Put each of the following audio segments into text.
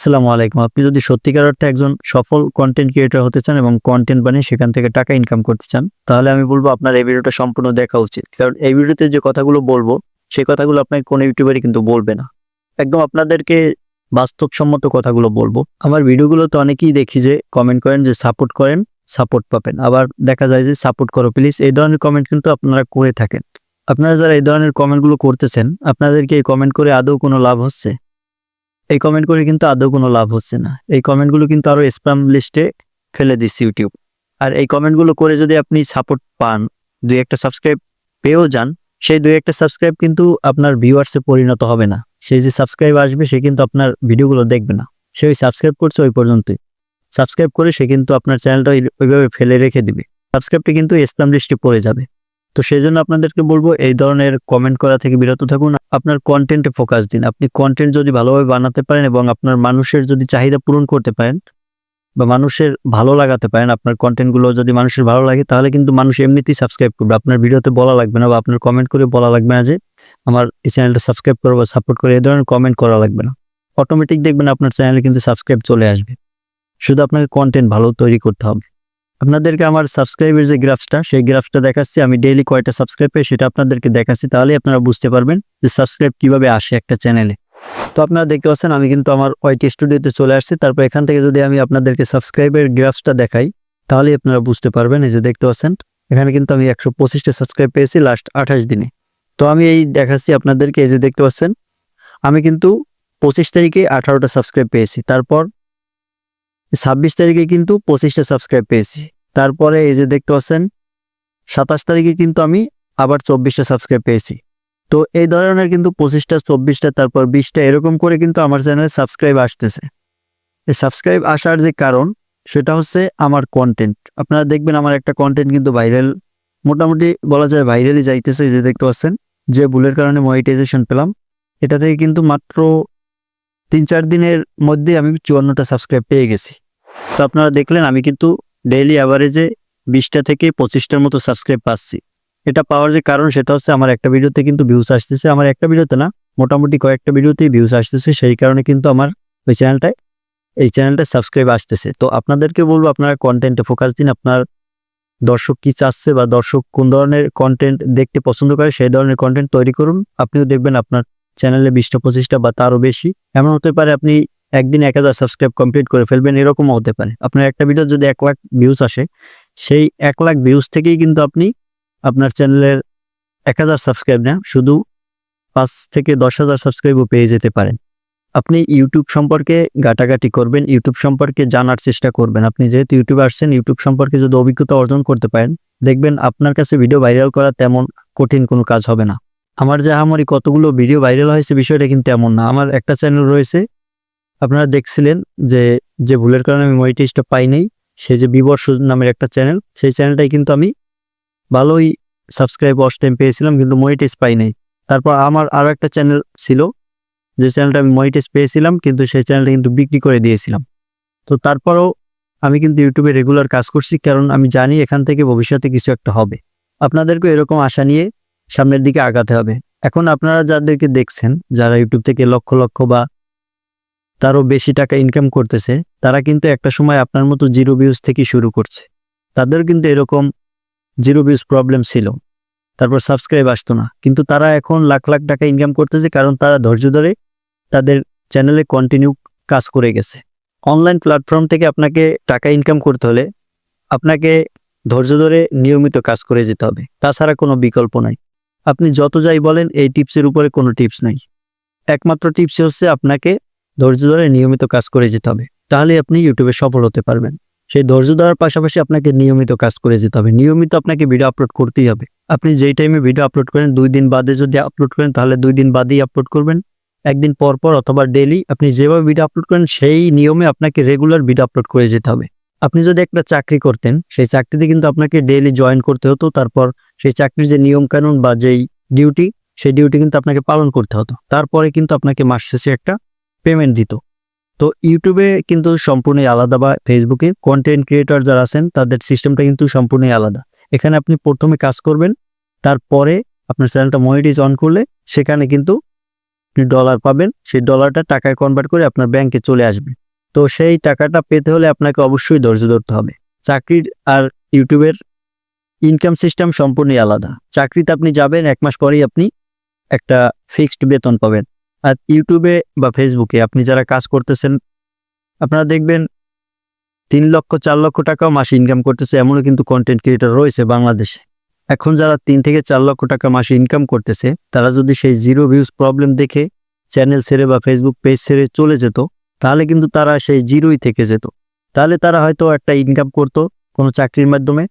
আসসালামু আলাইকুম। আপনি যদি সত্যিকার অর্থে একজন সফল কন্টেন্ট ক্রিয়েটর হতে চান এবং কন্টেন্ট বানিয়ে সেখান থেকে টাকা ইনকাম করতে চান, তাহলে আমি বলব আপনার এই ভিডিওটা সম্পূর্ণ দেখা উচিত। কারণ এই ভিডিওতে যে কথাগুলো বলব, সেই কথাগুলো আপনাকে কোনো ইউটিউবারই কিন্তু বলবে না। একদম আপনাদেরকে বাস্তবসম্মত কথাগুলো বলব। আমার ভিডিওগুলো তো অনেকেই দেখি যে কমেন্ট করেন যে সাপোর্ট করেন সাপোর্ট পাবেন। আবার দেখা যায় যে সাপোর্ট করো প্লিজ এই ধরনের কমেন্ট কিন্তু আপনারা করে থাকেন। আপনারা যারা এই ধরনের কমেন্টগুলো করতেছেন, আপনাদেরকে এই কমেন্ট করে আদৌ কোনো লাভ হচ্ছে? এই কমেন্ট করে কিন্তু আদৌ কোনো লাভ হচ্ছে না। এই কমেন্টগুলো কিন্তু আরও স্প্যাম লিস্টে ফেলে দিচ্ছে ইউটিউব আর এই কমেন্টগুলো করে যদি আপনি সাপোর্ট পান, দুই একটা সাবস্ক্রাইব পেয়েও যান, সেই দুই একটা সাবস্ক্রাইব কিন্তু আপনার ভিউয়ার্সে পরিণত হবে না। সেই যে সাবস্ক্রাইব আসবে, সে কিন্তু আপনার ভিডিওগুলো দেখবে না। সে ওই সাবস্ক্রাইব করছে ওই পর্যন্তই। সাবস্ক্রাইব করে সে কিন্তু আপনার চ্যানেলটা ওই- ওইভাবে ফেলে রেখে দিবে। সাবস্ক্রাইবটি কিন্তু স্প্যাম লিস্টে পড়ে যাবে। তো সেই জন্য আপনাদেরকে বলব, এই ধরনের কমেন্ট করা থেকে বিরত থাকুন। আপনার কন্টেন্টে ফোকাস দিন। আপনি কন্টেন্ট যদি ভালোভাবে বানাতে পারেন এবং আপনার মানুষের যদি চাহিদা পূরণ করতে পারেন বা মানুষের ভালো লাগাতে পারেন, আপনার কন্টেন্টগুলো যদি মানুষের ভালো লাগে, তাহলে কিন্তু মানুষ এমনিতেই সাবস্ক্রাইব করবে। আপনার ভিডিওতে বলা লাগবে না বা আপনার কমেন্ট করে বলা লাগবে না যে, আমার এই চ্যানেলটা সাবস্ক্রাইব করো বা সাপোর্ট করে। এই ধরনের কমেন্ট করা লাগবে না। অটোমেটিক দেখবেন আপনার চ্যানেলে কিন্তু সাবস্ক্রাইব চলে আসবে। শুধু আপনাকে কন্টেন্ট ভালো তৈরি করতে হবে। আপনাদেরকে আমার সাবস্ক্রাইবের যে গ্রাফসটা সেই গ্রাফসটা দেখাচ্ছি, আমি ডেইলি কয়টা সাবস্ক্রাইব পাই সেটা আপনাদেরকে দেখাচ্ছি তাহলে আপনারা বুঝতে পারবেন যে সাবস্ক্রাইব কীভাবে আসে একটা চ্যানেলে তো আপনারা দেখতে পাচ্ছেন, আমি কিন্তু আমার ওয়াইটি স্টুডিওতে চলে আসছি, তারপর এখান থেকে যদি আমি আপনাদেরকে সাবস্ক্রাইবের গ্রাফসটা দেখাই তাহলে আপনারা বুঝতে পারবেন, এই যে দেখতে পাচ্ছেন, এখানে কিন্তু আমি একশো পঁচিশটা সাবস্ক্রাইব পেয়েছি লাস্ট আঠাশ দিনে। তো আমি এই দেখাচ্ছি আপনাদেরকে, এই যে দেখতে পাচ্ছেন, আমি কিন্তু পঁচিশ তারিখে আঠারোটা সাবস্ক্রাইব পেয়েছি, তারপর ছাব্বিশ তারিখে কিন্তু পঁচিশটা সাবস্ক্রাইব পেয়েছি। তারপরে এই যে দেখতে পাচ্ছেন, সাতাশ তারিখে কিন্তু আমি আবার চব্বিশটা সাবস্ক্রাইব পেয়েছি। তো এই ধরনের কিন্তু পঁচিশটা, চব্বিশটা, তারপর বিশটা এরকম করে কিন্তু আমার চ্যানেলে সাবস্ক্রাইব আসতেছে। এই সাবস্ক্রাইব আসার যে কারণ, সেটা হচ্ছে আমার কন্টেন্ট আপনারা দেখবেন আমার একটা কন্টেন্ট কিন্তু ভাইরাল মোটামুটি বলা যায় ভাইরালই যাইতেছে যে দেখতে পাচ্ছেন, যে ভুলের কারণে মনিটাইজেশন পেলাম। এটা থেকে কিন্তু মাত্র তিন চার দিনের মধ্যে আমি চুয়ান্নটা সাবস্ক্রাইব পেয়ে গেছি। তো আপনারা দেখলেন আমি কিন্তু ডেইলি অ্যাভারেজে বিশটা থেকে পঁচিশটার মতো সাবস্ক্রাইব পাচ্ছি। এটা পাওয়ার যে কারণ সেটা হচ্ছে আমার একটা ভিডিওতে কিন্তু ভিউজ আসতেছে। আমার একটা ভিডিওতে না, মোটামুটি কয়েকটা ভিডিওতেই ভিউজ আসতেছে। সেই কারণে কিন্তু আমার ওই চ্যানেলটায় এই চ্যানেলটা সাবস্ক্রাইব আসতেছে। তো আপনাদেরকে বলব, আপনারা কন্টেন্টে ফোকাস দিন। আপনার দর্শক কি চাচ্ছে বা দর্শক কোন ধরনের কন্টেন্ট দেখতে পছন্দ করে, সেই ধরনের কন্টেন্ট তৈরি করুন। আপনিও দেখবেন আপনার চ্যানেলে বিশটা, পঁচিশটা বা তারও বেশি, এমন হতে পারে আপনি একদিন এক হাজার সাবস্ক্রাইব কমপ্লিট করে ফেলবেন, এরকমও হতে পারে। আপনার একটা ভিডিও যদি এক লাখ ভিউজ আসে, সেই এক লাখ ভিউজ থেকেই কিন্তু আপনি আপনার চ্যানেলের এক হাজার সাবস্ক্রাইব না, শুধু পাঁচ থেকে দশ হাজার সাবস্ক্রাইবও পেয়ে যেতে পারেন। আপনি ইউটিউব সম্পর্কে ঘাটাঘাটি করবেন ইউটিউব সম্পর্কে জানার চেষ্টা করবেন। আপনি যেহেতু ইউটিউবে আসছেন ইউটিউব সম্পর্কে যদি অভিজ্ঞতা অর্জন করতে পারেন, দেখবেন আপনার কাছে ভিডিও ভাইরাল করা তেমন কঠিন কোনো কাজ হবে না। আমার যে আমারই কতগুলো ভিডিও ভাইরাল হয়েছে বিষয়টা কিন্তু এমন না। আমার একটা চ্যানেল রয়েছে, আপনারা দেখছিলেন যে যে ভুলের কারণে আমি মনিটাইজটা পাই নাই, সেই যে বিবর্ষ নামের একটা চ্যানেল সেই চ্যানেলটাই কিন্তু আমি ভালোই সাবস্ক্রাইব ওয়াচ টাইম পেয়েছিলাম, কিন্তু মনিটাইজ পাই নাই। তারপর আমার আরও একটা চ্যানেল ছিল, যে চ্যানেলটা আমি মনিটাইজ পেয়েছিলাম, কিন্তু সেই চ্যানেলটা কিন্তু বিক্রি করে দিয়েছিলাম। তো তারপরও আমি কিন্তু ইউটিউবে রেগুলার কাজ করছি, কারণ আমি জানি এখান থেকে ভবিষ্যতে কিছু একটা হবে। আপনাদেরকে এরকম আশা নিয়ে সামনের দিকে আগাতে হবে। এখন আপনারা যাদেরকে দেখছেন, যারা ইউটিউব থেকে লক্ষ লক্ষ বা তারও বেশি টাকা ইনকাম করতেছে, তারা কিন্তু একটা সময় আপনার মতো জিরো ভিউজ থেকে শুরু করছে। তাদের কিন্তু এরকম জিরো ভিউজ প্রবলেম ছিল। তারপর সাবস্ক্রাইব আসতো না। কিন্তু তারা এখন লাখ লাখ টাকা ইনকাম করতেছে কারণ তারা ধৈর্য ধরে তাদের চ্যানেলে কন্টিনিউ কাজ করে গেছে। অনলাইন প্ল্যাটফর্ম থেকে আপনাকে টাকা ইনকাম করতে হলে আপনাকে ধৈর্য ধরে নিয়মিত কাজ করে যেতে হবে। তাছাড়া কোনো বিকল্প নাই। আপনি যত যাই বলেন, এই টিপসের উপরে কোনো টিপস নাই। একমাত্র টিপস হচ্ছে আপনাকে ধৈর্য ধরে নিয়মিত কাজ করে যেতে হবে। তাহলে আপনি ইউটিউবে সফল হতে পারবেন। সেই ধৈর্য ধরার পাশাপাশি আপনাকে নিয়মিত কাজ করে যেতে হবে। নিয়মিত আপনাকে ভিডিও আপলোড করতেই হবে। আপনি যেই টাইমে ভিডিও আপলোড করেন, দুই দিন বাদে যদি আপলোড করেন, তাহলে দুই দিন বাদেই আপলোড করবেন। একদিন পর পর অথবা ডেলি আপনি যেভাবে ভিডিও আপলোড করেন, সেই নিয়মে আপনাকে রেগুলার ভিডিও আপলোড করে যেতে হবে। আপনি যদি একটা চাকরি করতেন, সেই চাকরিতে কিন্তু আপনাকে ডেইলি জয়েন করতে হতো, তারপর সেই চাকরির যে নিয়ম কানুন বা যেই ডিউটি সেই ডিউটি কিন্তু আপনাকে পালন করতে হতো। তারপরে কিন্তু আপনাকে মাস শেষে একটা পেমেন্ট দিত। তো ইউটিউবে কিন্তু সম্পূর্ণই আলাদা বা ফেসবুকে কন্টেন্ট ক্রিয়েটর যারা আছেন, তাদের সিস্টেমটা কিন্তু সম্পূর্ণই আলাদা। এখানে আপনি প্রথমে কাজ করবেন, তারপরে আপনার চ্যানেলটা মনিটাইজ অন করলে সেখানে কিন্তু আপনি ডলার পাবেন, সেই ডলারটা টাকায় কনভার্ট করে আপনার ব্যাংকে চলে আসবে। তো সেই টাকাটা পেতে হলে আপনাকে অবশ্যই ধৈর্য ধরতে হবে। চাকরির আর ইউটিউবের ইনকাম সিস্টেম সম্পূর্ণই আলাদা। চাকরিতে আপনি যাবেন, এক মাস পরেই আপনি একটা ফিক্সড বেতন পাবেন। আর ইউটিউবে বা ফেসবুকে আপনি যারা কাজ করতেছেন, আপনারা দেখবেন তিন লক্ষ, চার লক্ষ টাকাও মাসে ইনকাম করতেছে, এমনও কিন্তু কন্টেন্ট ক্রিয়েটার রয়েছে বাংলাদেশে। এখন যারা তিন থেকে চার লক্ষ টাকা মাসে ইনকাম করতেছে, তারা যদি সেই জিরো ভিউজ প্রবলেম দেখে চ্যানেল ছেড়ে বা ফেসবুক পেজ ছেড়ে চলে যেত তাহলে কিন্তু তারা সেই জিরোই থেকে যেত। তাহলে তারা হয়তো একটা ইনকাম করতো কোনো চাকরির মাধ্যমে,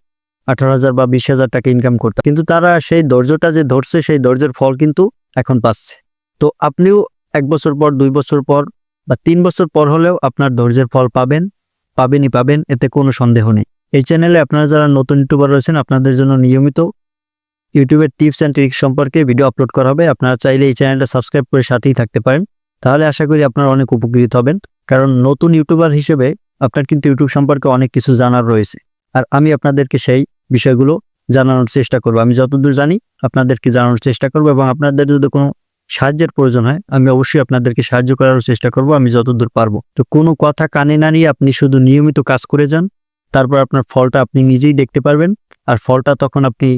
আঠারো হাজার বা বিশ হাজার টাকা ইনকাম করতো। কিন্তু তারা সেই ধৈর্যটা যে ধরছে, সেই ধৈর্যের ফল কিন্তু এখন পাচ্ছে। তো আপনিও এক বছর পর, দুই বছর পর বা তিন বছর পর হলেও আপনার ধৈর্যের ফল পাবেন, পাবেনই পাবেন, এতে কোনো সন্দেহ নেই। এই চ্যানেলে আপনারা যারা নতুন ইউটিউবার রয়েছেন, আপনাদের জন্য নিয়মিত ইউটিউবের টিপস অ্যান্ড ট্রিক্স সম্পর্কে ভিডিও আপলোড করা হবে। আপনারা চাইলে এই চ্যানেলটা সাবস্ক্রাইব করে সাথেই থাকতে পারেন। তাহলে আশা করি আপনারা অনেক উপকৃত হবেন। কারণ নতুন ইউটিউবার হিসেবে আপনার কিন্তু ইউটিউব সম্পর্কে অনেক কিছু জানার রয়েছে। আর আমি আপনাদেরকে সেই বিষয়গুলো জানানোর চেষ্টা করব। আমি যতদূর জানি আপনাদেরকে জানানোর চেষ্টা করব এবং আপনাদের যদি কোনো সাহায্যের প্রয়োজন হয়, আমি অবশ্যই আপনাদেরকে সাহায্য করার চেষ্টা করব। আমি যতদূর পারব। তো কোনো কথা কানে না নিয়ে আপনি শুধু নিয়মিত কাজ করে যান। তারপর আপনার ফলটা আপনি নিজেই দেখতে পারবেন। আর ফলটা তখন আপনি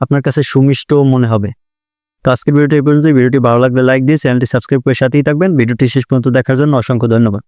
আপনার কাছে সুমিষ্ট মনে হবে। তো আজকের ভিডিওটি পর্যন্ত ভিডিওটি ভালো লাগলে লাইক দিয়ে চ্যানেলটি সাবস্ক্রাইব করে সাথেই থাকবেন। ভিডিওটি শেষ পর্যন্ত দেখার জন্য অসংখ্য ধন্যবাদ।